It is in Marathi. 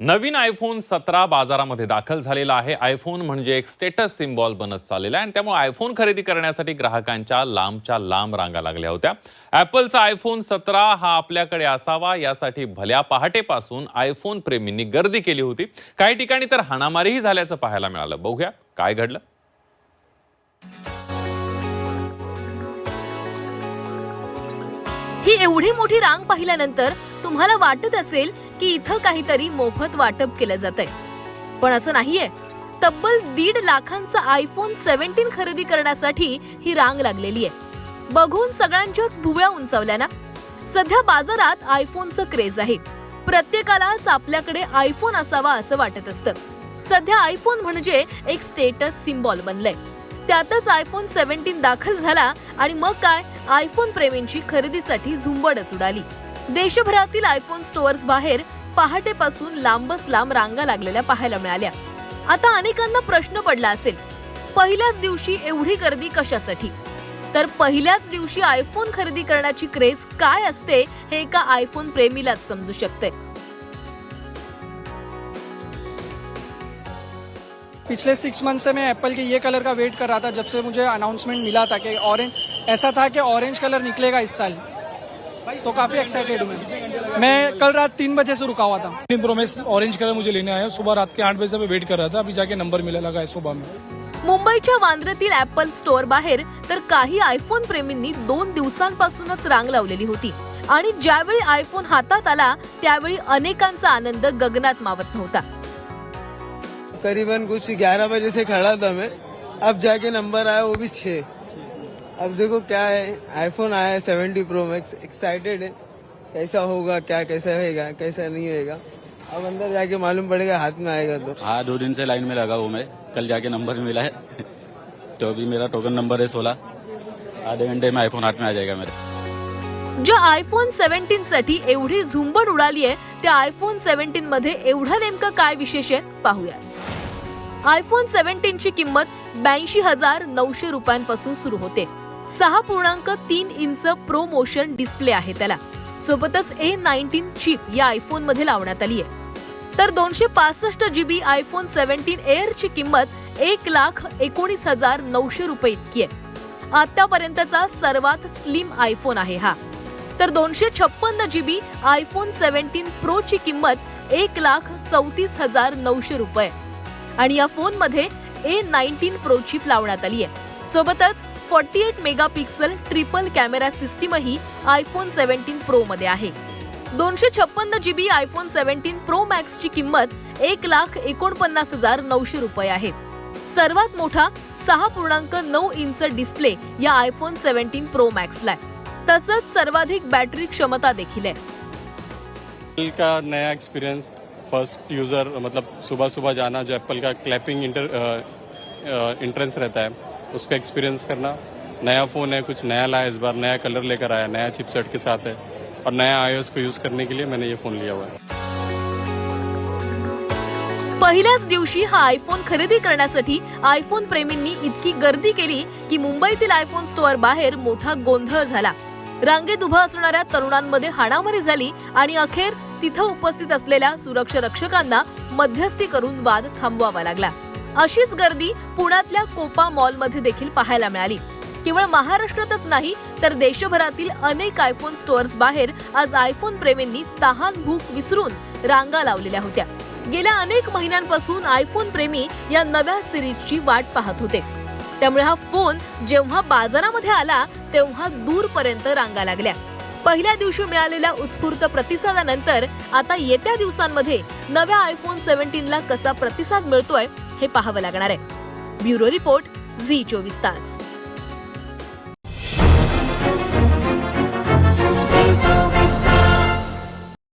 नवीन आयफोन सतरा बाजारामध्ये दाखल झालेला आहे. आयफोन म्हणजे एक स्टेटस सिम्बॉल बनत चाललेला आहे आणि त्यामुळे आयफोन खरेदी करण्यासाठी ग्राहकांच्या लांबच्या लांब रांगा लागल्या होत्या. ॲपलचा आयफोन सतरा हा आपल्याकडे असावा यासाठी भल्या पहाटेपासून आयफोन प्रेमींनी गर्दी केली होती. काही ठिकाणी तर हाणामारीही झाल्याचं पाहायला मिळालं. बघूया काय घडलं. ही एवढी मोठी रांग पाहिल्यानंतर तुम्हाला वाटत असेल की इथं काहीतरी मोफत वाटप केलं जात आहे पण असं नाहीये. तब्बल दीड लाखांचा आयफोन सेव्हन्टीन खरेदी करण्यासाठी ही रांग लागलेली आहे. बघून सगळ्यांच्याच भुवया उंचावल्या ना? सध्या बाजारात आयफोनचं क्रेज आहे. प्रत्येकालाच आपल्याकडे आयफोन असावा असं वाटत असतं. सध्या आयफोन म्हणजे एक स्टेटस सिम्बॉल बनलंय. त्यातच आयफोन सेव्हन्टीन दाखल झाला आणि मग काय? आयफोन प्रेमींची खरेदीसाठी झुंबडच उडाली. देशभरातील आयफोन स्टोअर्स बाहेर पहाटेपासून लांबच लांब रांगा लागलेल्या पाहायला मिळाल्या. आता अनेकांना प्रश्न पडला असेल पहिल्याच दिवशी एवढी गर्दी कशासाठी? तर पहिल्याच दिवशी आयफोन खरेदी करण्याची क्रेज काय असते हे एका आयफोन प्रेमीलाच समजू शकते पिछले सिक्स मंथ से मैं एप्पल के ये कलर का वेट कर रहा था जब से मुझे अनाउंसमेंट मिला था कि ऑरेंज ऐसा था कि ऑरेंज कलर निकलेगा इस साल। तो काफी एक्साइटेड हूँ मैं। मैं कल रात तीन बजे से रुका हुआ था। तीन प्रो मैक्स ऑरेंज कलर मुझे लेने आया। सुबह रात के आठ बजे से मैं वेट कर रहा था। अभी जाके नंबर मिला लगा है सुबह में। मुंबईच्या वांद्र्यातील ऍपल स्टोअर बाहेर तर काही आयफोन प्रेमींनी दोन दिवसांपासूनच रांग लावलेली होती. आणि ज्यावेळी आयफोन हातात आला त्यावेळी अनेकांचा आनंद गगनात मावत नव्हता. करीबन कुछ ग्यारह बजे से खड़ा था मैं। अब जाके नंबर आया वो भी छः। अब देखो क्या है आईफोन आया है सेवेंटी प्रो मैक्स एक्साइटेड है। कैसा होगा क्या कैसा रहेगा कैसा नहीं होएगा अब अंदर जाके मालूम पड़ेगा हाथ में आएगा तो। हाँ दो दिन से लाइन में लगा हूँ मैं। कल जाके नंबर मिला है। तो अभी मेरा टोकन नंबर है सोलह। आधे घंटे में आईफोन हाथ में आ जाएगा मेरे। ज्या आयफोन सेव्हन्टीन साठी एवढी झुंबड उडाली आहे त्या आयफोन सेव्हन्टीन मध्ये एवढं नेमकं काय विशेष आहे पाहूया आयफोन सेव्हन्टीन ची किंमत ब्याऐंशी हजार नऊशे रुपयांपासून सुरू होते. सहा पूर्णांक तीन इंच प्रो मोशन डिस्प्ले आहे त्याला. सोबतच ए नाईन्टीन चिप या आयफोनमध्ये लावण्यात आली आहे तर दोनशे पासष्ट जीबी आयफोन सेव्हन्टीन एअर ची किंमत एक लाख एकोणीस हजार नऊशे रुपये इतकी आहे. आतापर्यंतचा सर्वात स्लिम आयफोन आहे हा. तर दोनशे छप्पन्न जीबी आयफोन सेव्हन्टीन प्रो ची किंमत एक लाख चौतीस हजार नऊशे रुपये. आणि या फोनमध्ये ए नाईन्टीन प्रो चिप लावण्यात आली आहे सोबतच forty eight megapixel triple camera सिस्टीमही iPhone seventeen प्रोमध्ये आहे. दोनशे छप्पन्न जीबी आयफोन सेव्हन्टीन प्रो मॅक्सची किंमत एक लाख एकोणपन्नास हजार नऊशे रुपये आहे. सर्वात मोठा सहा पूर्णांक नऊ इंच डिस्प्ले या आयफोन सेव्हन्टीन प्रो मॅक्सला आहे. तसंच सर्वाधिक बॅटरी क्षमता देखील आहे. का नया एक्सपीरियंस फर्स्ट यूज़र मतलब सुबह सुबह जाना जो एप्पल का क्लैपिंग इंटर इंट्रेंस रहता है उसका एक्सपीरियंस करना। नया फ़ोन है कुछ नया लाया इस बार नया कलर लेकर आया नया चिपसेट के साथ है। और नया आईओएस को यूज़ करने के लिए मैंने ये फ़ोन लिया हुआ है। पहिल्याच दिवशी हा आयफोन खरेदी करण्यासाठी आयफोन प्रेमींनी इतकी गर्दी केली की मुंबईतील आयफोन स्टोअर बाहेर मोठा गोंधळ झाला. रांगेत उभं असणाऱ्या तरुणांमध्ये हाणामारी झाली आणि अखेर तिथं उपस्थित असलेल्या सुरक्षा रक्षकांना मध्यस्थी करून वाद थांबवावा लागला. अशीच गर्दी पुण्यातल्या कोपा मॉलमध्ये देखील पाहायला मिळाली. केवळ महाराष्ट्रातच नाही तर देशभरातील अनेक आयफोन स्टोअर्स बाहेर आज आयफोन प्रेमींनी तहान भूक विसरून रांगा लावलेल्या होत्या. गेल्या अनेक महिन्यांपासून आयफोन प्रेमी या नव्या सिरीजची वाट पाहत होते. त्यामुळे हा फोन जेव्हा बाजारामध्ये आला तेव्हा दूरपर्यंत रांगा लागल्या. पहिल्या दिवशी मिळालेल्या उत्स्फूर्त प्रतिसादानंतर आता येत्या दिवसांमध्ये नव्या आयफोन सेव्हन्टीनला कसा प्रतिसाद मिळतोय हे पाहावं लागणार आहे. ब्युरो रिपोर्ट झी चोवीस तास.